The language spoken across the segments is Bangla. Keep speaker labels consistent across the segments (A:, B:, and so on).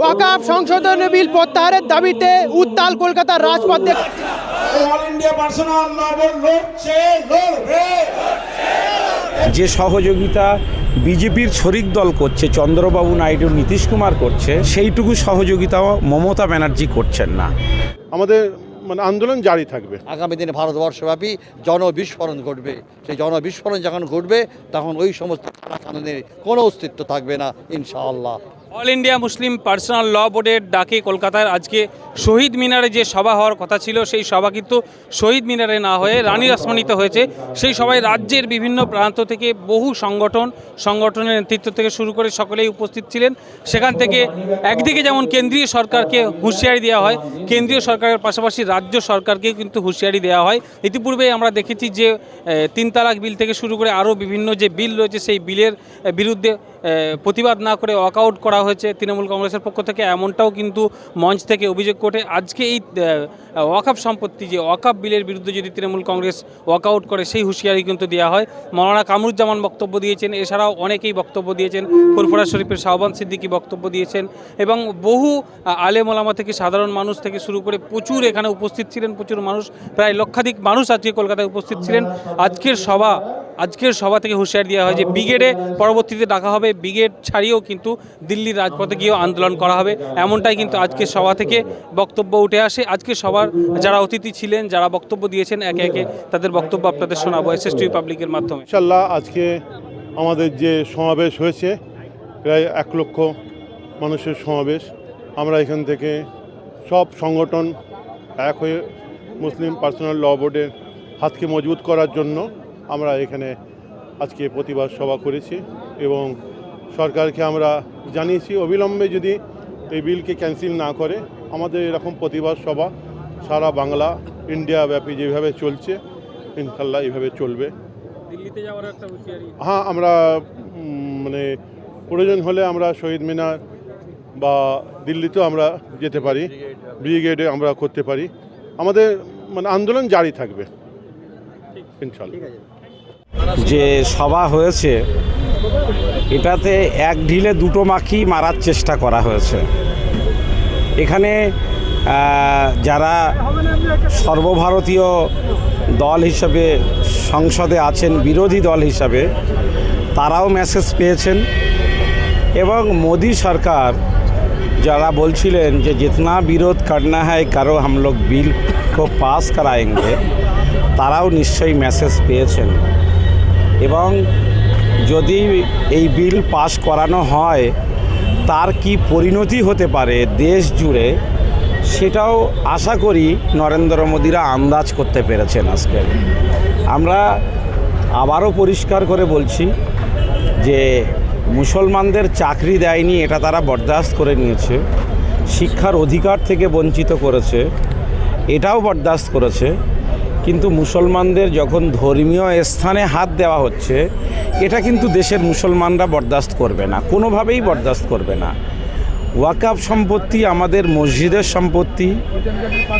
A: ওয়াকাফ সংশোধনী বিল প্রত্যাহারের দাবিতে উত্তাল কলকাতার রাজপথে
B: all India personal law board লড়ছে লড়বে
C: যে সহযোগিতা বিজেপির শরিক দল করছে চন্দ্রবাবু নাইডু নীতিশ কুমার করছে সেইটুকু সহযোগিতাও মমতা ব্যানার্জি করছেন না।
D: আমাদের মানে আন্দোলন জারি থাকবে।
E: আগামী দিনে ভারতবর্ষব্যাপী জনবিস্ফোরণ ঘটবে। সেই জনবিস্ফোরণ যখন ঘটবে তখন ওই সমস্ত কানুনের কোনো অস্তিত্ব থাকবে না ইনশাআল্লাহ।
F: All India Muslim personal law বোর্ডের ডাকে কলকাতার আজকে শহীদ মিনারে যে সভা হওয়ার কথা ছিল, সেই সভা কিন্তু শহীদ মিনারে না হয়ে রানী রাসমানিতে হয়েছে। সেই সভায় রাজ্যের বিভিন্ন প্রান্ত থেকে বহু সংগঠন, সংগঠনের নেতৃত্ব থেকে শুরু করে সকলেই উপস্থিত ছিলেন। সেখান থেকে একদিকে যেমন কেন্দ্রীয় সরকারকে হুঁশিয়ারি দেওয়া হয়, কেন্দ্রীয় সরকারের পাশাপাশি রাজ্য সরকারকে কিন্তু হুঁশিয়ারি দেওয়া হয়। ইতিপূর্বে আমরা দেখেছি যে তিন তালাক বিল থেকে শুরু করে আরও বিভিন্ন যে বিল রয়েছে, সেই বিলের বিরুদ্ধে প্রতিবাদ না করে ওয়াকআউট করা হয়েছে তৃণমূল কংগ্রেসের পক্ষ থেকে। এমনটাও কিন্তু মঞ্চ থেকে অভিযোগ করে আজকে এই ওয়াকাফ সম্পত্তি যে ওয়াকাফ বিলের বিরুদ্ধে যদি তৃণমূল কংগ্রেস ওয়াকআউট করে, সেই হুঁশিয়ারি কিন্তু দেওয়া হয়। মৌলানা কামরুজ্জামান বক্তব্য দিয়েছেন। এছাড়াও অনেকেই বক্তব্য দিয়েছেন। ফুরফুরা শরীফের শাহবান সিদ্দিকী বক্তব্য দিয়েছেন। এবং বহু আলেম ওলামা থেকে সাধারণ মানুষ থেকে শুরু করে প্রচুর এখানে উপস্থিত ছিলেন। প্রচুর মানুষ, প্রায় লক্ষাধিক মানুষ আজকে কলকাতায় উপস্থিত ছিলেন। আজকের সভা আজকের সভা থেকে হুঁশিয়ারি দেওয়া হয় যে ব্রিগেডে পরবর্তীতে ডাকা হবে। ব্রিগেড ছাড়িয়েও কিন্তু দিল্লির রাজপথে গিয়েও আন্দোলন করা হবে। এমনটাই কিন্তু আজকের সভা থেকে বক্তব্য উঠে আসে। আজকের সবার যারা অতিথি ছিলেন, যারা বক্তব্য দিয়েছেন, একে একে তাদের বক্তব্য আপনাদের শোনাবো এস এস টি পাবলিকের মাধ্যমে।
D: ইনশাল্লাহ আজকে আমাদের যে সমাবেশ হয়েছে, প্রায় এক লক্ষ মানুষের সমাবেশ। আমরা এখান থেকে সব সংগঠন এক হয়ে মুসলিম পার্সোনাল ল বোর্ডের হাতকে মজবুত করার জন্য আমরা এখানে আজকে প্রতিবাদ সভা করেছি এবং সরকারকে আমরা জানিয়েছি অবিলম্বে যদি এই বিলকে ক্যান্সেল না করে আমাদের এরকম প্রতিবাদ সভা সারা বাংলা ইন্ডিয়া ব্যাপী যেভাবে চলছে ইনশাল্লাহ এইভাবে চলবে।
F: দিল্লিতে যাওয়ার একটা
D: হ্যাঁ আমরা মানে প্রয়োজন হলে আমরা শহীদ মিনার বা দিল্লিতেও আমরা যেতে পারি ব্রিগেডে আমরা করতে পারি। আমাদের মানে আন্দোলন জারি থাকবে ইনশাল্লাহ
C: যে সভা হয়েছে, এটাতে এক ঢিলে দুটো মাখি মারার চেষ্টা করা হয়েছে। এখানে যারা সর্বভারতীয় দল হিসাবে সংসদে আছেন, বিরোধী দল হিসাবে, তারাও মেসেজ পেয়েছেন। এবং মোদী সরকার যারা বলছিলেন যে জিতনা বিরোধ করনা হয় কারও আমলোক বিল কো পাস করায়েঙ্গে তারাও নিশ্চয়ই মেসেজ পেয়েছেন। এবং যদি এই বিল পাস করানো হয়, তার কি পরিণতি হতে পারে দেশ জুড়ে? সেটাও আশা করি নরেন্দ্র মোদীরা আন্দাজ করতে পেরেছেন আজকে। আমরা আবারও পরিষ্কার করে বলছি যে মুসলমানদের চাকরি দেয়নি, এটা তারা বরদাস্ত করে নিয়েছে। শিক্ষার অধিকার থেকে বঞ্চিত করেছে, এটাও বরদাস্ত করেছে। কিন্তু মুসলমানদের যখন ধর্মীয় স্থানে হাত দেওয়া হচ্ছে, এটা কিন্তু দেশের মুসলমানরা বরদাস্ত করবে না, কোনোভাবেই বরদাস্ত করবে না। ওয়াকাফ সম্পত্তি আমাদের মসজিদের সম্পত্তি,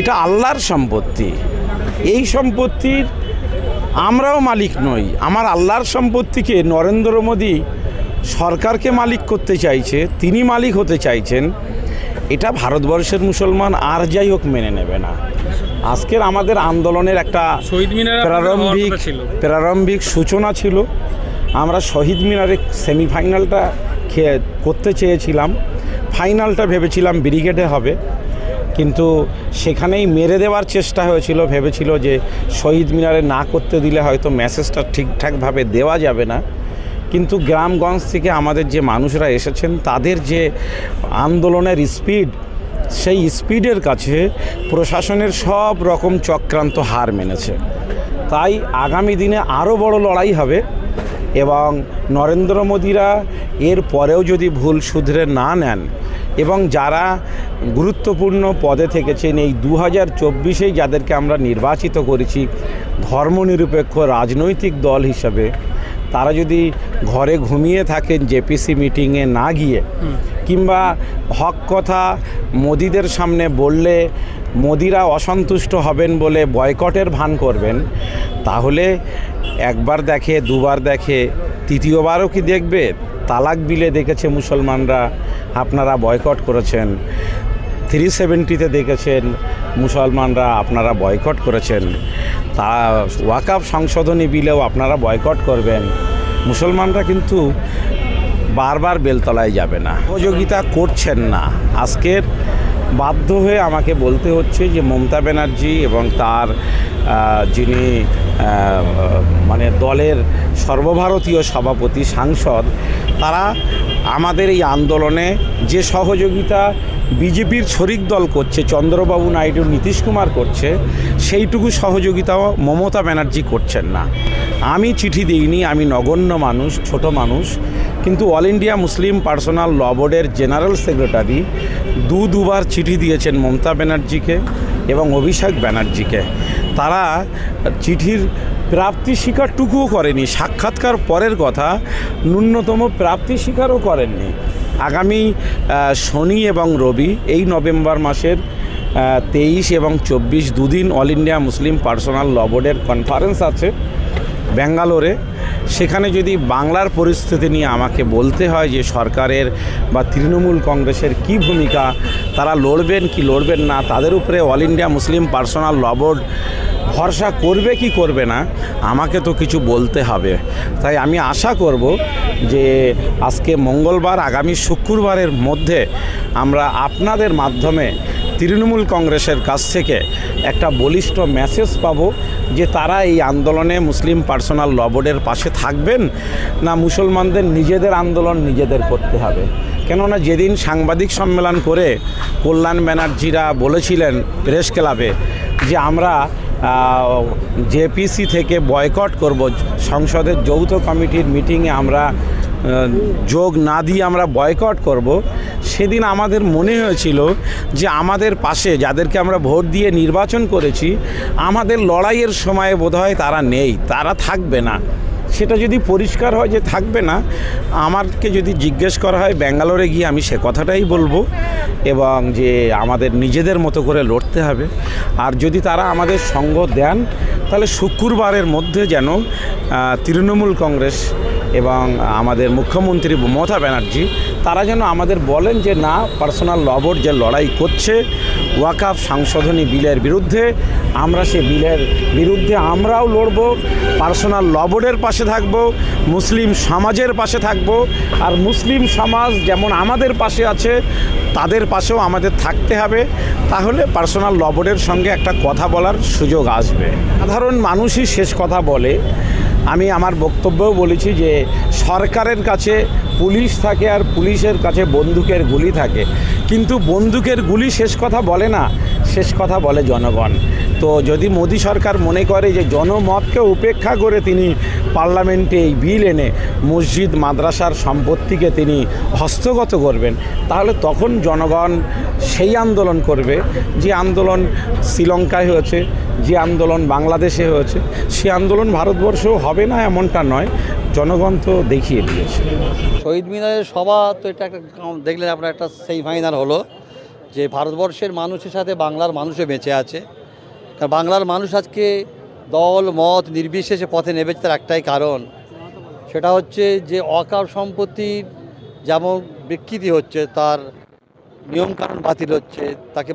C: এটা আল্লাহর সম্পত্তি। এই সম্পত্তির আমরাও মালিক নই, আমার আল্লাহর সম্পত্তিকে নরেন্দ্র মোদী সরকারকে মালিক করতে চাইছে, তিনি মালিক হতে চাইছেন এটা ভারতবর্ষের মুসলমান আর যাই হোক মেনে নেবে না। আজকের আমাদের আন্দোলনের একটা
F: শহীদ মিনারে
C: প্রারম্ভিক
F: ছিল।
C: প্রারম্ভিক সূচনা ছিল। আমরা শহীদ মিনারে সেমিফাইনালটা খেয়ে করতে চেয়েছিলাম। ফাইনালটা ভেবেছিলাম ব্রিগেডে হবে। কিন্তু সেখানেই মেরে দেওয়ার চেষ্টা হয়েছিল। ভেবেছিল যে শহীদ মিনারে না করতে দিলে হয়তো মেসেজটা ঠিকঠাকভাবে দেওয়া যাবে না। কিন্তু গ্রামগঞ্জ থেকে আমাদের যে মানুষরা এসেছেন, তাদের যে আন্দোলনের স্পিড, সেই স্পিডের কাছে প্রশাসনের সব রকম চক্রান্ত হার মেনেছে। তাই আগামী দিনে আরও বড় লড়াই হবে এবং নরেন্দ্র মোদীরা এর পরেও যদি ভুল শুধরে না নেন এবং যারা গুরুত্বপূর্ণ পদে থেকেছেন, এই দু হাজার চব্বিশেই যাদেরকে আমরা নির্বাচিত করেছি, ধর্মনিরপেক্ষ রাজনৈতিক দল হিসাবে তারা যদি ঘরে ঘুমিয়ে থাকেন জেপিসি মিটিংয়ে না গিয়ে কিংবা হক কথা মোদিদের সামনে বললে মোদিরা অসন্তুষ্ট হবেন বলে বয়কটের ভান করবেন তাহলে একবার দেখে দুবার দেখে তৃতীয়বারও কি দেখবে? তালাক বিলে দেখেছে মুসলমানরা আপনারা বয়কট করেছেন। থ্রি সেভেন্টিতে দেখেছেন মুসলমানরা আপনারা বয়কট করেছেন। তা ওয়াকাফ সংশোধনী বিলেও আপনারা বয়কট করবেন। মুসলমানরা কিন্তু বারবার বেলতলায় যাবে না। সহযোগিতা করছেন না। আজকের বাধ্য হয়ে আমাকে বলতে হচ্ছে যে মমতা ব্যানার্জি এবং তার যিনি মানে দলের সর্বভারতীয় সভাপতি, সাংসদ, তারা আমাদের এই আন্দোলনে যে সহযোগিতা বিজেপির শরিক দল করছে, চন্দ্রবাবু নাইডু নীতিশ কুমার করছে, সেইটুকু সহযোগিতাও মমতা ব্যানার্জি করছেন না। আমি চিঠি দিইনি, আমি নগণ্য মানুষ, ছোট মানুষ, কিন্তু all India Muslim personal law বোর্ডের জেনারেল সেক্রেটারি দু দুবার চিঠি দিয়েছেন মমতা ব্যানার্জিকে এবং অভিষেক ব্যানার্জিকে। তারা চিঠির প্রাপ্তি স্বীকারটুকুও করেনি, সাক্ষাৎকার পরের কথা ন্যূনতম প্রাপ্তি স্বীকারও করেননি। আগামী শনি এবং রবি এই নভেম্বর মাসের তেইশ এবং চব্বিশ দুদিন all India Muslim personal law বোর্ডের কনফারেন্স আছে ব্যাঙ্গালোরে। সেখানে যদি বাংলার পরিস্থিতি নিয়ে আমাকে বলতে হয় যে সরকারের বা তৃণমূল কংগ্রেসের কি ভূমিকা, তারা লড়বেন কি লড়বেন না, তাদের উপরে all India Muslim personal law board ভরসা করবে কি করবে না, আমাকে তো কিছু বলতে হবে। তাই আমি আশা করব যে আজকে মঙ্গলবার, আগামী শুক্রবারের মধ্যে আমরা আপনাদের মাধ্যমে তৃণমূল কংগ্রেসের কাছ থেকে একটা বলিষ্ঠ মেসেজ পাবো যে তারা এই আন্দোলনে মুসলিম পার্সোনাল ল বোর্ডের পাশে থাকবেন না মুসলমানদের নিজেদের আন্দোলন নিজেদের করতে হবে। কেননা যেদিন সাংবাদিক সম্মেলন করে কল্যাণ ব্যানার্জিরা বলেছিলেন প্রেস ক্লাবে যে আমরা জেপিসি থেকে বয়কট করব। সংসদের যৌথ কমিটির মিটিংয়ে আমরা যোগ না দিয়ে আমরা বয়কট করব। সেদিন আমাদের মনে হয়েছিল যে আমাদের পাশে যাদেরকে আমরা ভোট দিয়ে নির্বাচন করেছি, আমাদের লড়াইয়ের সময়ে বোধহয় তারা নেই, তারা থাকবে না। সেটা যদি পরিষ্কার হয় যে থাকবে না, আমারকে যদি জিজ্ঞেস করা হয় ব্যাঙ্গালোরে গিয়ে আমি সে কথাটাই বলব এবং যে আমাদের নিজেদের মতো করে লড়তে হবে। আর যদি তারা আমাদের সঙ্গ দেন, তাহলে শুক্রবারের মধ্যে যেন তৃণমূল কংগ্রেস এবং আমাদের মুখ্যমন্ত্রী মমতা ব্যানার্জি, তারা যেন আমাদের বলেন যে, না পার্সোনাল লবর যে লড়াই করছে, ওয়াকাফ সংশোধনী বিলের বিরুদ্ধে, আমরা সে বিলের বিরুদ্ধে আমরাও লড়ব পার্সোনাল ল বোর্ডের পাশে থাকব, মুসলিম সমাজের পাশে থাকব, আর মুসলিম সমাজ যেমন আমাদের পাশে আছে, তাদের পাশেও আমাদের থাকতে হবে। তাহলে পার্সোনাল ল বোর্ডের সঙ্গে একটা কথা বলার সুযোগ আসবে। সাধারণ মানুষই শেষ কথা বলে আমি আমার বক্তব্যও বলেছি যে সরকারের কাছে পুলিশ থাকে আর পুলিশের কাছে বন্দুকের গুলি থাকে। কিন্তু বন্দুকের গুলি শেষ কথা বলে না, শেষ কথা বলে জনগণ। তো যদি মোদী সরকার মনে করে যে জনমতকে উপেক্ষা করে তিনি পার্লামেন্টে এই বিল এনে মসজিদ, মাদ্রাসার সম্পত্তিকে তিনি হস্তগত করবেন, তাহলে তখন জনগণ সেই আন্দোলন করবে। যে আন্দোলন শ্রীলঙ্কায় হয়েছে, যে আন্দোলন বাংলাদেশে হয়েছে, সে আন্দোলন ভারতবর্ষেও হবে না এমনটা নয়। জনগণ তো দেখিয়ে দিয়েছে।
E: শহীদ মিনারের সভা তো এটা একটা দেখলেন আপনার একটা সেই ফাইনাল হলো, যে ভারতবর্ষের মানুষের সাথে বাংলার মানুষও বেঁচে আছে। বাংলার মানুষ আজকে দল, মত নির্বিশেষে পথে নেমেছে তার একটাই কারণ। সেটা হচ্ছে যে অকার সম্পত্তির যেমন বিকৃতি হচ্ছে, তার নিয়মকানুন বাতিল হচ্ছে, তাকে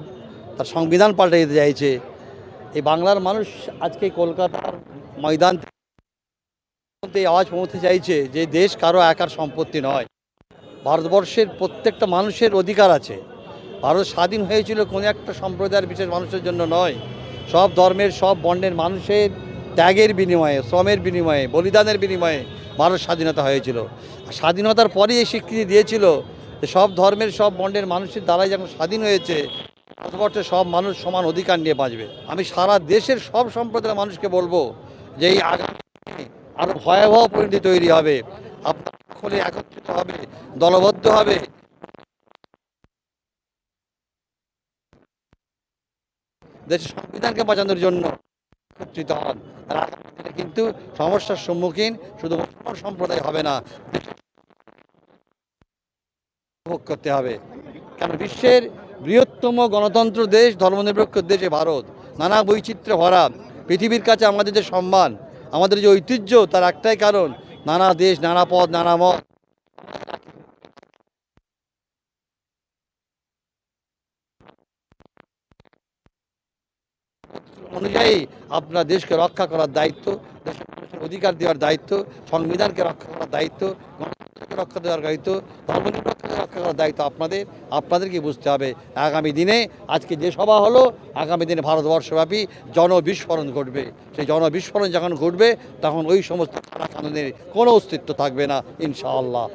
E: তার সংবিধান পাল্টে দিতে চাইছে, এই বাংলার মানুষ আজকে কলকাতার ময়দান এই আওয়াজ পৌঁছতে চাইছে যে দেশ কারও একার সম্পত্তি নয়। ভারতবর্ষের প্রত্যেকটা মানুষের অধিকার আছে। ভারত স্বাধীন হয়েছিল কোনো একটা সম্প্রদায়ের বিশেষ মানুষের জন্য নয়। সব ধর্মের, সব বর্ণের মানুষের ত্যাগের বিনিময়ে, শ্রমের বিনিময়ে, বলিদানের বিনিময়ে ভারত স্বাধীনতা হয়েছিল। স্বাধীনতার পরেই এই স্বীকৃতি দিয়েছিল যে সব ধর্মের, সব বর্ণের মানুষের দ্বারাই যখন স্বাধীন হয়েছে ভারতবর্ষের সব মানুষ সমান অধিকার নিয়ে বাঁচবে। আমি সারা দেশের সব সম্প্রদায়ের মানুষকে বলব যে এই আগামী দিনে আরও ভয়াবহ পরিণতি তৈরি হবে। আপনারা সকলে একত্রিত হবে, দলবদ্ধ হবে দেশের সংবিধানকে বাঁচানোর জন্য একত্রিত হন। দিনে কিন্তু সমস্যার সম্মুখীন শুধু মুসলমান সম্প্রদায় হবে না ভোগ করতে হবে। কেন? বিশ্বের বৃহত্তম গণতন্ত্র দেশ, ধর্মনিরপেক্ষ দেশে ভারত। নানা বৈচিত্র্য ভরা পৃথিবীর কাছে আমাদের যে সম্মান, আমাদের যে ঐতিহ্য, তার একটাই কারণ, নানা দেশ, নানা পদ নানা মত অনুযায়ী আপনার দেশকে রক্ষা করার দায়িত্ব, দেশের মানুষের অধিকার দেওয়ার দায়িত্ব, সংবিধানকে রক্ষা করার দায়িত্ব, গণতন্ত্রকে রক্ষা দেওয়ার দায়িত্ব ধর্মনিরপেক্ষকে রক্ষা করার দায়িত্ব আপনাদের, আপনাদেরকে বুঝতে হবে। আগামী দিনে আজকে যে সভা হলো, আগামী দিনে ভারতবর্ষব্যাপী জনবিস্ফোরণ ঘটবে। সেই জনবিস্ফোরণ যখন ঘটবে, তখন ওই সমস্ত কানুনের কোনো অস্তিত্ব থাকবে না, ইনশাআল্লাহ।